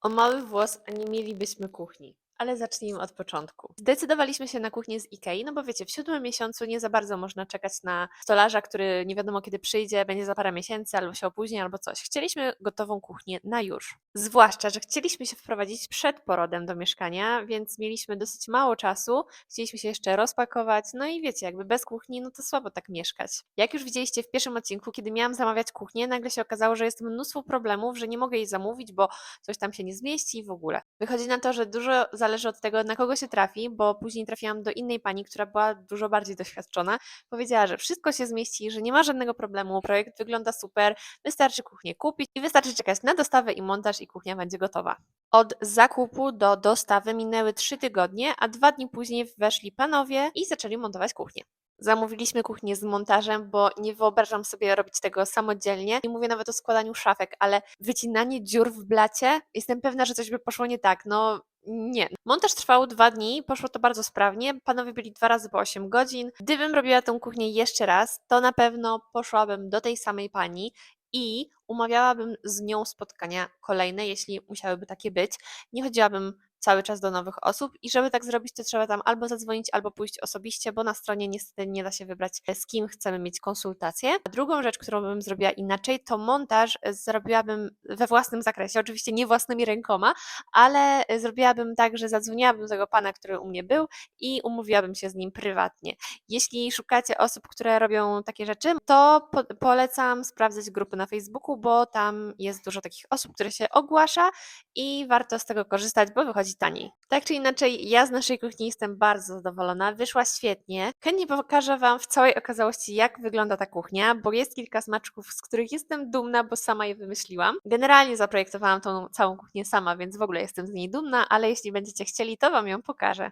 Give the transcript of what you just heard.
O mały włos, a nie mielibyśmy kuchni. Ale zacznijmy od początku. Zdecydowaliśmy się na kuchnię z Ikei, no bo wiecie, w siódmym miesiącu nie za bardzo można czekać na stolarza, który nie wiadomo kiedy przyjdzie, będzie za parę miesięcy, albo się opóźni, albo coś. Chcieliśmy gotową kuchnię na już. Zwłaszcza, że chcieliśmy się wprowadzić przed porodem do mieszkania, więc mieliśmy dosyć mało czasu, chcieliśmy się jeszcze rozpakować, no i wiecie, jakby bez kuchni, no to słabo tak mieszkać. Jak już widzieliście w pierwszym odcinku, kiedy miałam zamawiać kuchnię, nagle się okazało, że jest mnóstwo problemów, że nie mogę jej zamówić, bo coś tam się nie zmieści i w ogóle. Wychodzi na to, że dużo od tego, na kogo się trafi, bo później trafiłam do innej pani, która była dużo bardziej doświadczona. Powiedziała, że wszystko się zmieści, że nie ma żadnego problemu, projekt wygląda super, wystarczy kuchnię kupić i wystarczy czekać na dostawę i montaż i kuchnia będzie gotowa. Od zakupu do dostawy minęły trzy tygodnie, a dwa dni później weszli panowie i zaczęli montować kuchnię. Zamówiliśmy kuchnię z montażem, bo nie wyobrażam sobie robić tego samodzielnie. Nie mówię nawet o składaniu szafek, ale wycinanie dziur w blacie, jestem pewna, że coś by poszło nie tak. No nie. Montaż trwał dwa dni, poszło to bardzo sprawnie. Panowie byli dwa razy po 8 godzin. Gdybym robiła tę kuchnię jeszcze raz, to na pewno poszłabym do tej samej pani i umawiałabym z nią spotkania kolejne, jeśli musiałyby takie być. Nie chodziłabym cały czas do nowych osób i żeby tak zrobić, to trzeba tam albo zadzwonić, albo pójść osobiście, bo na stronie niestety nie da się wybrać, z kim chcemy mieć konsultację. A drugą rzecz, którą bym zrobiła inaczej, to montaż zrobiłabym we własnym zakresie, oczywiście nie własnymi rękoma, ale zrobiłabym tak, że zadzwoniłabym do tego pana, który u mnie był i umówiłabym się z nim prywatnie. Jeśli szukacie osób, które robią takie rzeczy, to po polecam sprawdzać grupy na Facebooku, bo tam jest dużo takich osób, które się ogłasza i warto z tego korzystać, bo wychodzi taniej. Tak czy inaczej, ja z naszej kuchni jestem bardzo zadowolona, wyszła świetnie. Chętnie pokażę Wam w całej okazałości, jak wygląda ta kuchnia, bo jest kilka smaczków, z których jestem dumna, bo sama je wymyśliłam. Generalnie zaprojektowałam tą całą kuchnię sama, więc w ogóle jestem z niej dumna, ale jeśli będziecie chcieli, to Wam ją pokażę.